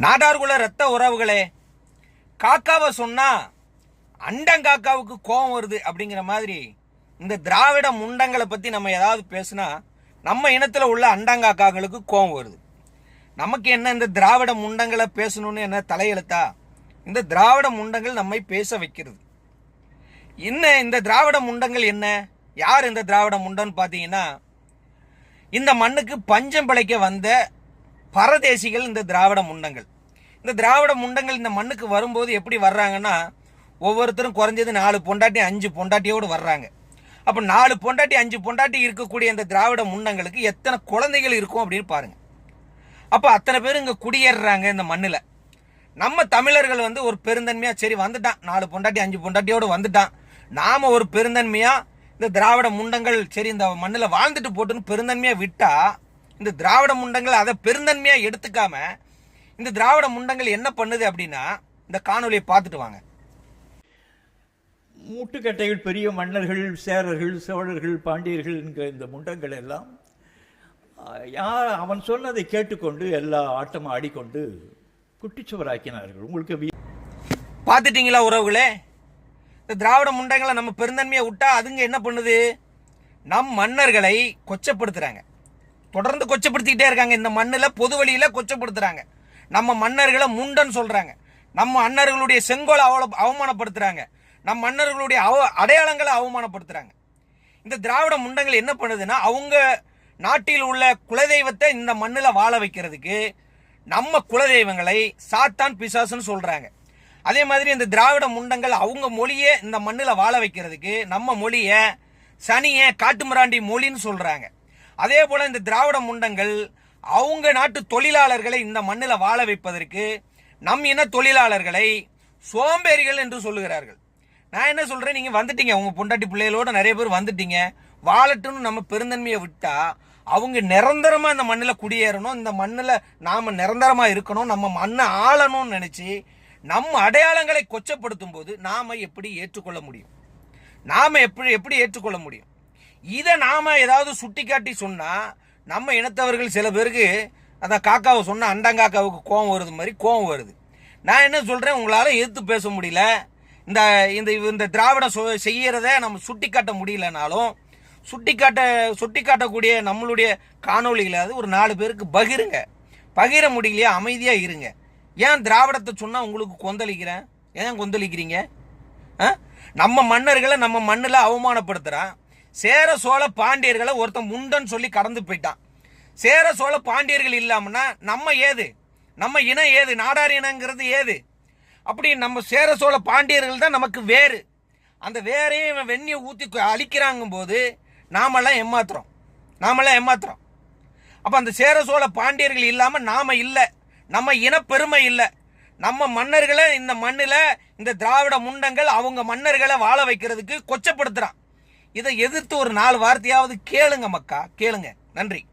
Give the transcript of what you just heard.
நாடார்குல ரத்த உறவுகளே காக்காவை சொன்னா அண்டங்காக்காவுக்கு கோபம் வருது அப்படிங்கிற மாதிரி இந்த திராவிட முண்டங்களை பத்தி நம்ம ஏதாவது பேசுனா நம்ம இனத்துல உள்ள அண்டங்காக்காக்களுக்கு கோபம் வருது. நமக்கு என்ன இந்த திராவிட முண்டங்களை பேசணும்னு என்ன தலையெழுத்தா? இந்த திராவிட முண்டங்கள் நம்மை பேச வைக்கிறது. என்ன இந்த திராவிட முண்டங்கள் என்ன? யார் இந்த திராவிட முண்டன்னு பார்த்தீங்கன்னா இந்த மண்ணுக்கு பஞ்சம் பிழைக்க வந்த பரதேசிகள் இந்த திராவிட முண்டங்கள். இந்த திராவிட முண்டங்கள் இந்த மண்ணுக்கு வரும்போது எப்படி வர்றாங்கன்னா ஒவ்வொருத்தரும் குறைஞ்சது நாலு பொண்டாட்டி அஞ்சு பொண்டாட்டியோடு வர்றாங்க. அப்போ நாலு பொண்டாட்டி அஞ்சு பொண்டாட்டி இருக்கக்கூடிய இந்த திராவிட முண்டங்களுக்கு எத்தனை குழந்தைகள் இருக்கும் அப்படின்னு பாருங்க. அப்போ அத்தனை பேர் இங்கே குடியேறுறாங்க இந்த மண்ணில். நம்ம தமிழர்கள் வந்து ஒரு பெருந்தன்மையாக சரி வந்துட்டான் நாலு பொண்டாட்டி அஞ்சு பொண்டாட்டியோடு வந்துட்டான். நாம் ஒரு பெருந்தன்மையாக இந்த திராவிட முண்டங்கள் சரி இந்த மண்ணில் வாழ்ந்துட்டு போட்டுன்னு பெருந்தன்மையாக விட்டால் இந்த திராவிட முண்டங்கள் அதை பெருந்தன்மையா எடுத்துக்காம இந்த திராவிட முண்டங்கள் என்ன பண்ணுது அப்படின்னா இந்த காணொலியை பார்த்துட்டு வாங்க. மூட்டுக்கட்டைகள் பெரிய மன்னர்கள் சேரர்கள் சோழர்கள் பாண்டியர்கள் என்கிற இந்த முண்டங்கள் எல்லாம் யார் அவன் சொன்னதை கேட்டுக்கொண்டு எல்லா ஆட்டமும் ஆடிக்கொண்டு குட்டிச்சுவராக்கினார்கள். உங்களுக்கு பார்த்துட்டீங்களா உறவுகளே? இந்த திராவிட முண்டங்களை நம்ம பெருந்தன்மையை விட்டா அதுங்க என்ன பண்ணுது? நம் மன்னர்களை கொச்சப்படுத்துறாங்க. தொடர்ந்து கொச்சப்படுத்திக்கிட்டே இருக்காங்க. இந்த மண்ணில் பொது வழியில் கொச்சப்படுத்துகிறாங்க நம்ம மன்னர்களை முண்டன்னு சொல்கிறாங்க நம்ம மன்னர்களுடைய செங்கோலை அவ அவமானப்படுத்துகிறாங்க நம் மன்னர்களுடைய அவ அடையாளங்களை அவமானப்படுத்துகிறாங்க இந்த திராவிட முண்டங்கள் என்ன பண்ணுதுன்னா அவங்க நாட்டில் உள்ள குலதெய்வத்தை இந்த மண்ணில் வாழ வைக்கிறதுக்கு நம்ம குலதெய்வங்களை சாத்தான் பிசாசுன்னு சொல்கிறாங்க அதே மாதிரி இந்த திராவிட முண்டங்கள் அவங்க மொழியை இந்த மண்ணில் வாழ வைக்கிறதுக்கு நம்ம மொழியை சனியை காட்டுமிராண்டி மொழின்னு சொல்கிறாங்க அதே போல் இந்த திராவிட முண்டங்கள் அவங்க நாட்டு தொழிலாளர்களை இந்த மண்ணில் வாழ வைப்பதற்கு நம் இன தொழிலாளர்களை சோம்பேறிகள் என்று சொல்லுகிறார்கள். நான் என்ன சொல்கிறேன் நீங்கள் வந்துட்டீங்க. உங்கள் பொண்டாட்டி பிள்ளைகளோடு நிறைய பேர் வந்துட்டீங்க. வாழட்டும்னு நம்ம பெருந்தன்மையை விட்டால் அவங்க நிரந்தரமாக இந்த மண்ணில் குடியேறணும். இந்த மண்ணில் நாம் நிரந்தரமாக இருக்கணும். நம்ம மண்ணை ஆளணும்னு நினச்சி நம் அடையாளங்களை கொச்சப்படுத்தும் போது நாம் எப்படி ஏற்றுக்கொள்ள முடியும்? நாம் எப்படி எப்படி ஏற்றுக்கொள்ள முடியும்? இதை நாம் ஏதாவது சுட்டி காட்டி சொன்னால் நம்ம இனத்தவர்கள் சில பேருக்கு அதான் காக்காவை சொன்னால் அண்டங்காக்காவுக்கு கோவம் வருது மாதிரி கோவம் வருது. நான் என்ன சொல்கிறேன் உங்களால் எதிர்த்து பேச முடியல. இந்த இந்த இந்த திராவிடம் சொ- செய்கிறத நம்ம சுட்டி காட்ட முடியலனாலும் சுட்டி காட்ட சுட்டி காட்டக்கூடிய நம்மளுடைய காணொளிகளாவது ஒரு நாலு பேருக்கு பகிருங்க. பகிர முடியலையா? அமைதியாக இருங்க. ஏன் திராவிடத்தை சொன்னால் உங்களுக்கு கொந்தளிக்கிறேன்? ஏன் கொந்தளிக்கிறீங்க? ஆ? நம்ம மன்னர்களை நம்ம மண்ணில் அவமானப்படுத்துகிறான் சேர சோழ பாண்டியர்களை ஒருத்தன் முண்டன் சொல்லி கடந்து போயிட்டான். சேர சோழ பாண்டியர்கள் இல்லாமன்னா நம்ம ஏது? நம்ம இனம் ஏது? நாடார் இனங்கிறது ஏது? அப்படி நம்ம சேர சோழ பாண்டியர்கள் தான் நமக்கு வேறு. அந்த வேரையும் இவன் வெந்நியை ஊற்றி அழிக்கிறாங்கும் போது நாமெல்லாம் ஏமாத்துறோம். நாமெல்லாம் ஏமாத்துறோம். அப்போ அந்த சேர சோழ பாண்டியர்கள் இல்லாமல் நாம் இல்லை. நம்ம இனப்பெருமை இல்லை. நம்ம மன்னர்களை இந்த மண்ணில் இந்த திராவிட முண்டங்கள் அவங்க மன்னர்களை வாழ வைக்கிறதுக்கு கொச்சப்படுத்துகிறான் இதை எதிர்த்து ஒரு நாலு வார்த்தையாவது கேளுங்க மக்கா கேளுங்க. நன்றி.